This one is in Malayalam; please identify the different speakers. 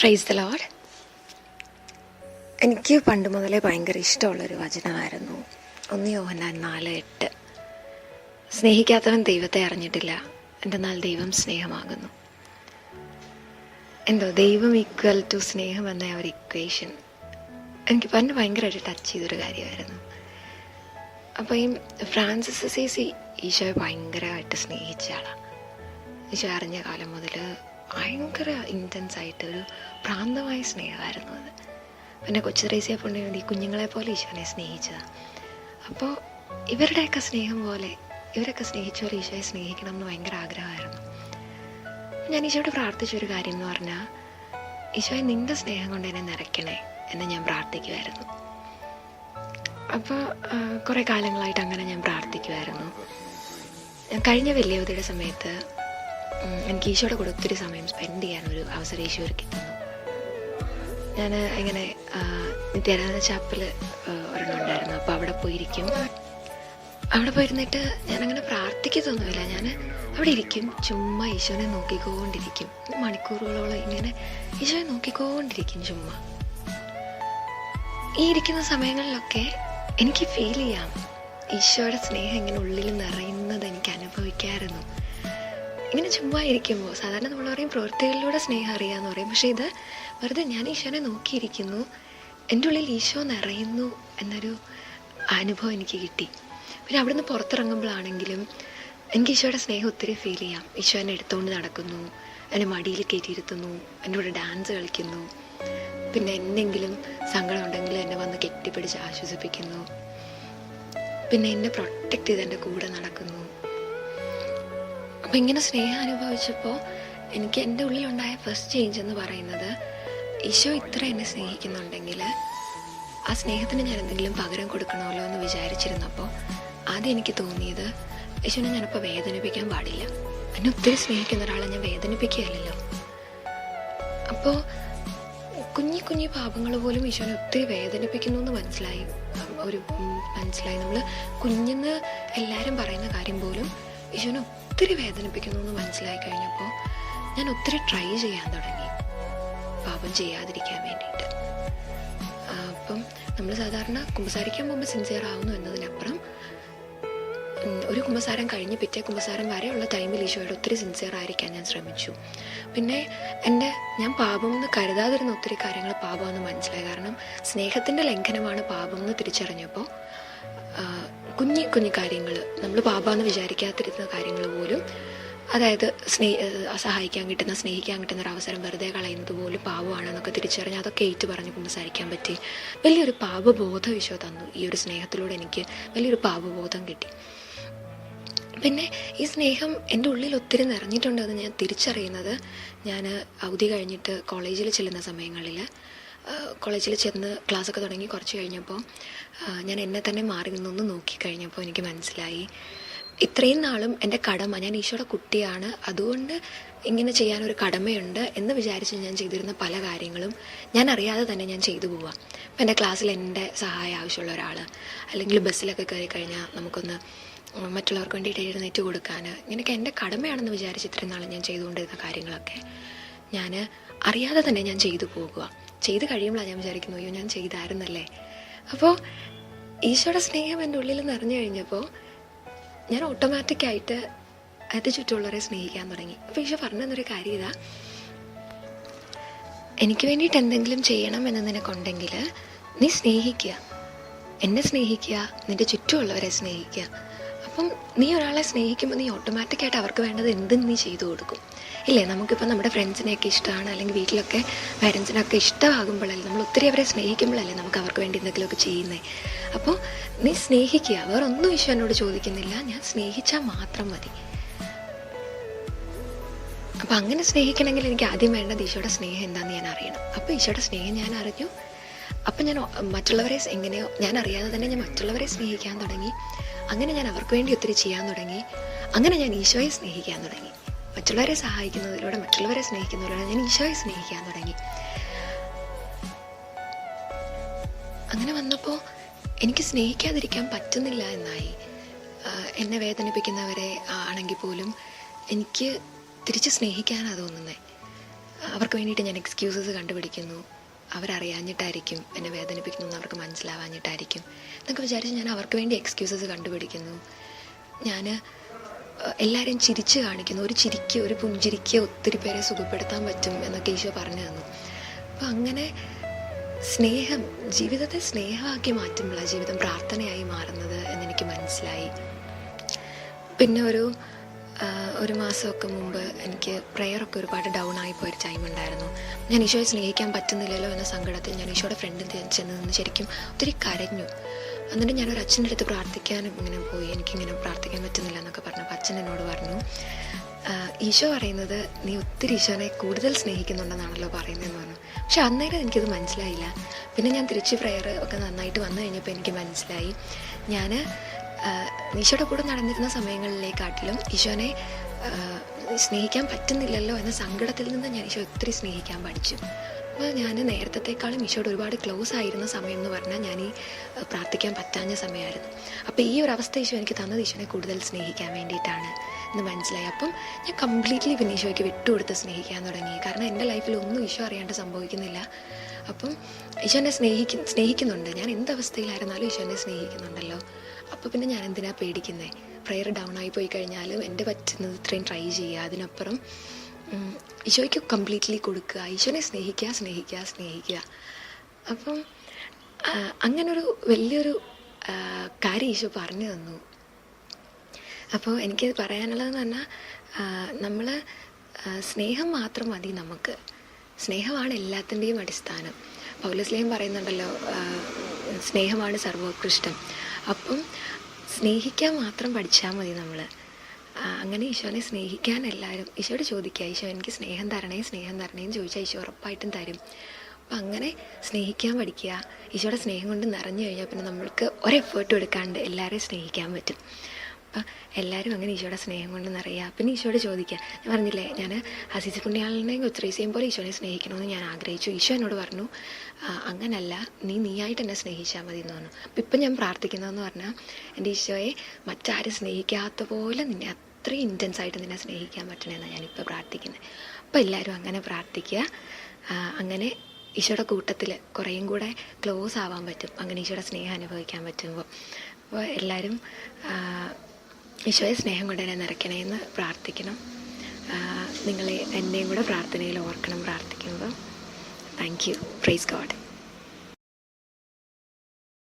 Speaker 1: പ്രൈസ് ദ ലോഡ് എനിക്ക് പണ്ട് മുതലേ ഭയങ്കര ഇഷ്ടമുള്ളൊരു വചനമായിരുന്നു. ഒന്ന് യോഹന്നാൻ നാല് എട്ട്. സ്നേഹിക്കാത്തവൻ ദൈവത്തെ അറിഞ്ഞിട്ടില്ല. എന്തെന്നാൽ ദൈവം സ്നേഹമാകുന്നു. എന്തോ ദൈവം ഈക്വൽ ടു സ്നേഹം എന്ന ഒരു ഇക്വേഷൻ എനിക്ക് പണ്ട് ഭയങ്കരമായിട്ട് ടച്ച് ചെയ്തൊരു കാര്യമായിരുന്നു. അപ്പോൾ ഈ ഫ്രാൻസിസ് സേസി ഈശോയെ ഭയങ്കരമായിട്ട് സ്നേഹിച്ച ആളാണ് ഈശോ അറിഞ്ഞ കാലം മുതൽ ഭയങ്കര ഇന്റൻസ് ആയിട്ട് ഒരു പ്രാന്തമായ സ്നേഹമായിരുന്നു അത്. പിന്നെ കൊച്ചു ത്രേസ്യ പൊണ്ണി കുഞ്ഞുങ്ങളെ പോലെ ഈശോനെ സ്നേഹിച്ചതാണ് അപ്പോൾ ഇവരുടെയൊക്കെ സ്നേഹം പോലെ ഇവരൊക്കെ സ്നേഹിച്ച പോലെ ഈശോയെ സ്നേഹിക്കണം എന്ന് ഭയങ്കര ആഗ്രഹമായിരുന്നു. ഞാൻ ഈശോയോട് പ്രാർത്ഥിച്ചൊരു കാര്യം എന്ന് പറഞ്ഞാൽ ഈശോയെ നിന്റെ സ്നേഹം കൊണ്ട് എന്നെ നിറയ്ക്കണേ എന്ന് ഞാൻ പ്രാർത്ഥിക്കുമായിരുന്നു അപ്പോൾ കുറേ കാലങ്ങളായിട്ട് അങ്ങനെ ഞാൻ പ്രാർത്ഥിക്കുമായിരുന്നു കഴിഞ്ഞ വലിയവതിയുടെ സമയത്ത് എനിക്ക് ഈശോയുടെ കൂടെ ഒത്തിരി സമയം സ്പെൻഡ് ചെയ്യാനൊരു അവസരം ഈശോ ഒരുക്കി തന്നു. ഞാൻ ഇങ്ങനെ നിത്യാനന്ദ ചാപ്പൽ ഒരെണ്ണം ഉണ്ടായിരുന്നു അപ്പോൾ അവിടെ പോയിരിക്കും. അവിടെ പോയിരുന്നിട്ട് ഞാനങ്ങനെ പ്രാർത്ഥിക്കത്തൊന്നുമില്ല. ഞാൻ അവിടെ ഇരിക്കും. ചുമ്മാ ഈശോനെ നോക്കിക്കൊണ്ടിരിക്കും. മണിക്കൂറുകളോളം ഇങ്ങനെ ഈശോയെ നോക്കിക്കൊണ്ടിരിക്കും ചുമ്മാ. ഈ ഇരിക്കുന്ന സമയങ്ങളിലൊക്കെ എനിക്ക് ഫീൽ ചെയ്യാം. ഈശോയുടെ സ്നേഹം ഇങ്ങനെ ഉള്ളിൽ ഇങ്ങനെ ചുമ്മാ ഇരിക്കുമ്പോൾ സാധാരണ നമ്മൾ പറയും പ്രവൃത്തികളിലൂടെ സ്നേഹം അറിയാമെന്ന് പറയും. പക്ഷേ ഇത് വെറുതെ ഞാൻ ഈശോനെ നോക്കിയിരിക്കുന്നു എന്റെ ഉള്ളിൽ ഈശോ നിറയുന്നു എന്നൊരു അനുഭവം എനിക്ക് കിട്ടി. പിന്നെ അവിടുന്ന് പുറത്തിറങ്ങുമ്പോഴാണെങ്കിലും എനിക്ക് ഈശോയുടെ സ്നേഹം ഒത്തിരി ഫീൽ ചെയ്യാം. ഈശോ എന്നെ എടുത്തുകൊണ്ട് നടക്കുന്നു എന്നെ മടിയിൽ കയറ്റിയിരുത്തുന്നു എന്റെ കൂടെ ഡാൻസ് കളിക്കുന്നു. പിന്നെ എന്തെങ്കിലും സങ്കടം ഉണ്ടെങ്കിൽ എന്നെ വന്ന് കെട്ടിപ്പിടിച്ച് ആശ്വസിപ്പിക്കുന്നു. പിന്നെ എന്നെ പ്രൊട്ടക്റ്റ് ചെയ്ത് എന്റെ കൂടെ നടക്കുന്നു. അപ്പം ഇങ്ങനെ സ്നേഹം അനുഭവിച്ചപ്പോൾ എനിക്ക് എന്റെ ഉള്ളിലുണ്ടായ ഫസ്റ്റ് ചേഞ്ച് എന്ന് പറയുന്നത് ഈശോ ഇത്ര എന്നെ സ്നേഹിക്കുന്നുണ്ടെങ്കിൽ ആ സ്നേഹത്തിന് ഞാൻ എന്തെങ്കിലും പകരം കൊടുക്കണമല്ലോ എന്ന് വിചാരിച്ചിരുന്നപ്പോൾ ആദ്യം എനിക്ക് തോന്നിയത് ഈശോനെ ഞാനിപ്പോൾ വേദനിപ്പിക്കാൻ പാടില്ല. എന്നെ ഒത്തിരി സ്നേഹിക്കുന്ന ഒരാളെ ഞാൻ വേദനിപ്പിക്കുകയല്ലോ അപ്പോൾ കുഞ്ഞി കുഞ്ഞി പാപങ്ങൾ പോലും ഈശോനെ ഒത്തിരി വേദനിപ്പിക്കുന്നു എന്ന് മനസ്സിലായി. ഒരു മനസ്സിലായി. നമ്മൾ കുഞ്ഞെന്ന് എല്ലാവരും പറയുന്ന കാര്യം പോലും ഈശോനെ ഒത്തിരി വേദനിപ്പിക്കുന്നു എന്ന് മനസ്സിലായി കഴിഞ്ഞപ്പോൾ ഞാൻ ഒത്തിരി ട്രൈ ചെയ്യാൻ തുടങ്ങി. പാപം ചെയ്യാതിരിക്കാൻ വേണ്ടിയിട്ട്. അപ്പം നമ്മൾ സാധാരണ കുമ്പസാരിക്കാൻ പോകുമ്പോൾ സിൻസിയർ ആവുന്നു എന്നതിനപ്പുറം ഒരു കുമ്പസാരം കഴിഞ്ഞ് പിറ്റേ കുമ്പസാരം വരെയുള്ള ടൈമിൽ ഈശോയോട് ഒത്തിരി സിൻസിയർ ആയിരിക്കാൻ ഞാൻ ശ്രമിച്ചു. പിന്നെ എന്റെ ഞാൻ പാപം എന്ന് കരുതാതിരുന്ന ഒത്തിരി കാര്യങ്ങൾ പാപമെന്ന് മനസ്സിലായി. കാരണം സ്നേഹത്തിന്റെ ലംഘനമാണ് പാപം എന്ന് തിരിച്ചറിഞ്ഞപ്പോൾ കുഞ്ഞി കുഞ്ഞു കാര്യങ്ങൾ നമ്മൾ പാപാന്ന് വിചാരിക്കാതിരുന്ന കാര്യങ്ങൾ പോലും അതായത് സ്നേ സഹായിക്കാൻ കിട്ടുന്ന സ്നേഹിക്കാൻ കിട്ടുന്ന ഒരു അവസരം വെറുതെ കളയുന്നത് പോലും പാവമാണെന്നൊക്കെ തിരിച്ചറിഞ്ഞ് അതൊക്കെ ഏറ്റു പറഞ്ഞ് സംസാരിക്കാൻ പറ്റി. വലിയൊരു പാപബോധം ഈശോ തന്നു ഈ ഒരു സ്നേഹത്തിലൂടെ എനിക്ക്. വലിയൊരു പാപബോധം കിട്ടി. പിന്നെ ഈ സ്നേഹം എന്റെ ഉള്ളിൽ ഒത്തിരി നിറഞ്ഞിട്ടുണ്ടെന്ന് ഞാൻ തിരിച്ചറിയുന്നത് ഞാൻ അവധി കഴിഞ്ഞിട്ട് കോളേജിൽ ചെല്ലുന്ന സമയങ്ങളിൽ കോളേജിൽ ചെന്ന് ക്ലാസ്സൊക്കെ തുടങ്ങി കുറച്ച് കഴിഞ്ഞപ്പോൾ ഞാൻ എന്നെ തന്നെ മാറി നിന്നൊന്ന് നോക്കിക്കഴിഞ്ഞപ്പോൾ എനിക്ക് മനസ്സിലായി. ഇത്രയും നാളും എന്റെ കടമ ഞാൻ ഈശോയുടെ കുട്ടിയാണ് അതുകൊണ്ട് ഇങ്ങനെ ചെയ്യാനൊരു കടമയുണ്ട് എന്ന് വിചാരിച്ച് ഞാൻ ചെയ്തിരുന്ന പല കാര്യങ്ങളും ഞാൻ അറിയാതെ തന്നെ ഞാൻ ചെയ്തു പോവാം. ഇപ്പം എന്റെ ക്ലാസ്സിൽ എന്റെ സഹായം ആവശ്യമുള്ള ഒരാൾ അല്ലെങ്കിൽ ബസ്സിലൊക്കെ കയറി കഴിഞ്ഞാൽ നമുക്കൊന്ന് മറ്റുള്ളവർക്ക് വേണ്ടിയിട്ട് എഴുന്നേറ്റ് കൊടുക്കാൻ ഇങ്ങനെയൊക്കെ എന്റെ കടമയാണെന്ന് വിചാരിച്ച് ഇത്രയും നാളും ഞാൻ ചെയ്തുകൊണ്ടിരുന്ന കാര്യങ്ങളൊക്കെ ഞാൻ അറിയാതെ തന്നെ ഞാൻ ചെയ്തു പോകുക ചെയ്ത് കഴിയുമ്പോഴാണ് ഞാൻ വിചാരിക്കുന്നു അയ്യോ ഞാൻ ചെയ്തായിരുന്നല്ലേ? അപ്പോൾ ഈശോയുടെ സ്നേഹം എന്റെ ഉള്ളിൽ നിറഞ്ഞു കഴിഞ്ഞപ്പോൾ ഞാൻ ഓട്ടോമാറ്റിക്കായിട്ട് അത് ചുറ്റുമുള്ളവരെ സ്നേഹിക്കാൻ തുടങ്ങി. അപ്പോൾ ഈശോ പറഞ്ഞെന്നൊരു കാര്യം ഇതാ. എനിക്ക് വേണ്ടിയിട്ട് എന്തെങ്കിലും ചെയ്യണം എന്ന് നിനക്കുണ്ടെങ്കിൽ നീ സ്നേഹിക്കുക. എന്നെ സ്നേഹിക്കുക. നിന്റെ ചുറ്റുമുള്ളവരെ സ്നേഹിക്കുക. അപ്പം നീ ഒരാളെ സ്നേഹിക്കുമ്പോൾ നീ ഓട്ടോമാറ്റിക്കായിട്ട് അവർക്ക് വേണ്ടത് എന്തും നീ ചെയ്തു കൊടുക്കും. ഇല്ലേ? നമുക്കിപ്പോൾ നമ്മുടെ ഫ്രണ്ട്സിനെയൊക്കെ ഇഷ്ടമാണ് അല്ലെങ്കിൽ വീട്ടിലൊക്കെ പാരൻസിനൊക്കെ ഇഷ്ടമാകുമ്പോഴല്ലേ നമ്മൾ ഒത്തിരി അവരെ സ്നേഹിക്കുമ്പോഴല്ലേ നമുക്ക് അവർക്ക് വേണ്ടി എന്തെങ്കിലുമൊക്കെ ചെയ്യുന്നത് അപ്പോൾ നീ സ്നേഹിക്കുക. വേറെ ഒന്നും എന്നോട് ചോദിക്കുന്നില്ല. ഞാൻ സ്നേഹിച്ചാൽ മാത്രം മതി. അപ്പം അങ്ങനെ സ്നേഹിക്കണമെങ്കിൽ എനിക്ക് ആദ്യം വേണ്ടത് ഈശോയുടെ സ്നേഹം എന്താണെന്ന് ഞാൻ അറിയണം. അപ്പോൾ ഈശോയുടെ സ്നേഹം ഞാൻ അറിഞ്ഞു. അപ്പം ഞാൻ മറ്റുള്ളവരെ എങ്ങനെയോ ഞാൻ അറിയാതെ തന്നെ ഞാൻ മറ്റുള്ളവരെ സ്നേഹിക്കാൻ തുടങ്ങി. അങ്ങനെ ഞാൻ അവർക്ക് വേണ്ടി ഒത്തിരി ചെയ്യാൻ തുടങ്ങി. അങ്ങനെ ഞാൻ ഈശോയെ സ്നേഹിക്കാൻ തുടങ്ങി. മറ്റുള്ളവരെ സഹായിക്കുന്നതിലൂടെ മറ്റുള്ളവരെ സ്നേഹിക്കുന്നതിലൂടെ ഞാൻ ഈശോയെ സ്നേഹിക്കാൻ തുടങ്ങി. അങ്ങനെ വന്നപ്പോൾ എനിക്ക് സ്നേഹിക്കാതിരിക്കാൻ പറ്റുന്നില്ല എന്നായി. എന്നെ വേദനിപ്പിക്കുന്നവരെ ആണെങ്കിൽ പോലും എനിക്ക് തിരിച്ച് സ്നേഹിക്കാനാണ് തോന്നുന്നത് അവർക്ക് വേണ്ടിയിട്ട് ഞാൻ എക്സ്ക്യൂസസ് കണ്ടുപിടിക്കുന്നു. അവരറിയാഞ്ഞിട്ടായിരിക്കും എന്നെ വേദനിപ്പിക്കുന്നു അവർക്ക് മനസ്സിലാവാഞ്ഞിട്ടായിരിക്കും. എന്നൊക്കെ വിചാരിച്ച് ഞാൻ അവർക്ക് വേണ്ടി എക്സ്ക്യൂസസ് കണ്ടുപിടിക്കുന്നു. ഞാൻ എല്ലാവരെയും ചിരിച്ച് കാണിക്കുന്നു. ഒരു ചിരിക്ക് ഒരു പുഞ്ചിരിക്ക് ഒത്തിരി പേരെ സുഖപ്പെടുത്താൻ പറ്റും എന്നൊക്കെ ഈശോ പറഞ്ഞു തന്നു. അപ്പം അങ്ങനെ സ്നേഹം ജീവിതത്തെ സ്നേഹമാക്കി മാറ്റുമ്പോഴാണ് ജീവിതം പ്രാർത്ഥനയായി മാറുന്നത് എന്നെനിക്ക് മനസ്സിലായി. പിന്നെ ഒരു ഒരു മാസമൊക്കെ മുമ്പ് എനിക്ക് പ്രെയറൊക്കെ ഒരുപാട് ഡൗൺ ആയി പോയൊരു ടൈം ഉണ്ടായിരുന്നു. ഞാൻ ഈശോയെ സ്നേഹിക്കാൻ പറ്റുന്നില്ലല്ലോ എന്ന സങ്കടത്തിൽ ഞാൻ ഈശോയുടെ ഫ്രണ്ടിൽ ചെന്ന് നിന്ന് ശരിക്കും ഒത്തിരി കരഞ്ഞു. എന്നിട്ട് ഞാനൊരു അച്ഛന്റെ അടുത്ത് പ്രാർത്ഥിക്കാൻ ഇങ്ങനെ പോയി. എനിക്കിങ്ങനെ പ്രാർത്ഥിക്കാൻ പറ്റുന്നില്ല എന്നൊക്കെ പറഞ്ഞപ്പോൾ അച്ഛൻ എന്നോട് പറഞ്ഞു "ആ, ഈശോ പറയുന്നത് നീ ഒത്തിരി ഈശോനെ കൂടുതൽ സ്നേഹിക്കുന്നുണ്ടെന്നാണല്ലോ പറയുന്നതെന്ന് പറഞ്ഞു. പക്ഷെ അന്നേരം എനിക്കത് മനസ്സിലായില്ല. പിന്നെ ഞാൻ തിരിച്ച് പ്രെയർ ഒക്കെ നന്നായിട്ട് വന്നു കഴിഞ്ഞപ്പോൾ എനിക്ക് മനസ്സിലായി. ഞാൻ ഈശോയുടെ കൂടെ നടന്നിരുന്ന സമയങ്ങളിലേക്കാട്ടിലും ഈശോനെ സ്നേഹിക്കാൻ പറ്റുന്നില്ലല്ലോ എന്ന സങ്കടത്തിൽ നിന്ന് ഞാൻ ഈശോ ഒത്തിരി സ്നേഹിക്കാൻ പഠിച്ചു. അപ്പോൾ ഞാൻ നേരത്തേക്കാളും ഈശോയുടെ ഒരുപാട് ക്ലോസ് ആയിരുന്ന സമയം എന്ന് പറഞ്ഞാൽ ഞാൻ ഈ പ്രാർത്ഥിക്കാൻ പറ്റാഞ്ഞ സമയമായിരുന്നു. അപ്പോൾ ഈ ഒരു അവസ്ഥ ഈശോ എനിക്ക് തന്നത് ഈശോനെ കൂടുതൽ സ്നേഹിക്കാൻ വേണ്ടിയിട്ടാണ് എന്ന് മനസ്സിലായി. അപ്പം ഞാൻ കംപ്ലീറ്റ്ലി പിന്നെ ഈശോയ്ക്ക് വിട്ടുകൊടുത്ത് സ്നേഹിക്കാൻ തുടങ്ങി. കാരണം എന്റെ ലൈഫിൽ ഒന്നും ഈശോ അറിയാണ്ട് സംഭവിക്കുന്നില്ല. അപ്പം ഈശോ എന്നെ സ്നേഹിക്കും സ്നേഹിക്കുന്നുണ്ട്. ഞാൻ എന്ത് അവസ്ഥയിലായിരുന്നാലും ഈശോ സ്നേഹിക്കുന്നുണ്ടല്ലോ. അപ്പോൾ പിന്നെ ഞാൻ എന്തിനാ പേടിക്കുന്നത് പ്രെയർ ഡൗൺ ആയി പോയി കഴിഞ്ഞാലും എന്റെ പറ്റുന്നത് ഇത്രയും ട്രൈ ചെയ്യുക. അതിനപ്പുറം ഈശോയ്ക്ക് കംപ്ലീറ്റ്ലി കൊടുക്കുക. ഈശോനെ സ്നേഹിക്കുക സ്നേഹിക്കുക സ്നേഹിക്കുക. അപ്പം അങ്ങനൊരു വലിയൊരു കാര്യം ഈശോ പറഞ്ഞു തന്നു. അപ്പോൾ എനിക്ക് പറയാനുള്ളതെന്ന് പറഞ്ഞാൽ നമ്മൾ സ്നേഹം മാത്രം മതി നമുക്ക്. സ്നേഹമാണ് എല്ലാത്തിന്റെയും അടിസ്ഥാനം. പൗലസ്ലേഹം പറയുന്നുണ്ടല്ലോ സ്നേഹമാണ് സർവോത്കൃഷ്ടം. അപ്പം സ്നേഹിക്കാൻ മാത്രം പഠിച്ചാൽ മതി നമ്മൾ അങ്ങനെ ഈശോനെ സ്നേഹിക്കാൻ എല്ലാവരും ഈശോയോട് ചോദിക്കുക ഈശോ എനിക്ക് സ്നേഹം തരണേ സ്നേഹം തരണേ എന്ന് ചോദിച്ചാൽ ഈശോ ഉറപ്പായിട്ടും തരും. അപ്പം അങ്ങനെ സ്നേഹിക്കാൻ പഠിക്കുക ഈശോയുടെ സ്നേഹം കൊണ്ട് നിറഞ്ഞു കഴിഞ്ഞാൽ പിന്നെ നമ്മൾക്ക് ഒരു എഫേർട്ടും എടുക്കാണ്ട് എല്ലാവരെയും സ്നേഹിക്കാൻ പറ്റും. അപ്പം എല്ലാവരും അങ്ങനെ ഈശോയുടെ സ്നേഹം കൊണ്ട് നിറയുക പിന്നെ ഈശോയോട് ചോദിക്കുക ഞാൻ പറഞ്ഞില്ലേ ഞാൻ ഹസീസ് പുണ്യാളിനെയും ഉത്രേസ്യം പോലെ ഈശോനെ സ്നേഹിക്കണമെന്ന് ഞാൻ ആഗ്രഹിച്ചു. ഈശോ എന്നോട് പറഞ്ഞു അങ്ങനല്ല നീ നീയായിട്ട് എന്നെ സ്നേഹിച്ചാൽ മതി എന്ന് പറഞ്ഞു. അപ്പം ഇപ്പം ഞാൻ പ്രാർത്ഥിക്കുന്നതെന്ന് പറഞ്ഞാൽ എന്റെ ഈശോയെ മറ്റാരും സ്നേഹിക്കാത്ത പോലെ നിന്നെ അത്രയും ഇന്റൻസ് ആയിട്ട് നിന്നെ സ്നേഹിക്കാൻ പറ്റണമെന്നാണ് ഞാനിപ്പോൾ പ്രാർത്ഥിക്കുന്നത് അപ്പോൾ എല്ലാവരും അങ്ങനെ പ്രാർത്ഥിക്കുക. അങ്ങനെ ഈശോയുടെ കൂട്ടത്തിൽ കുറേയും കൂടെ ക്ലോസ് ആവാൻ പറ്റും. അങ്ങനെ ഈശോയുടെ സ്നേഹം അനുഭവിക്കാൻ പറ്റുമ്പോൾ. അപ്പോൾ എല്ലാവരും ഈശോയെ സ്നേഹം കൊണ്ട് എന്നെ നിറയ്ക്കണമെന്ന് പ്രാർത്ഥിക്കണം. നിങ്ങളെ എന്നെയും കൂടെ പ്രാർത്ഥനയിൽ ഓർക്കണം പ്രാർത്ഥിക്കുന്നത് താങ്ക് യു പ്രൈസ് ഗോഡ്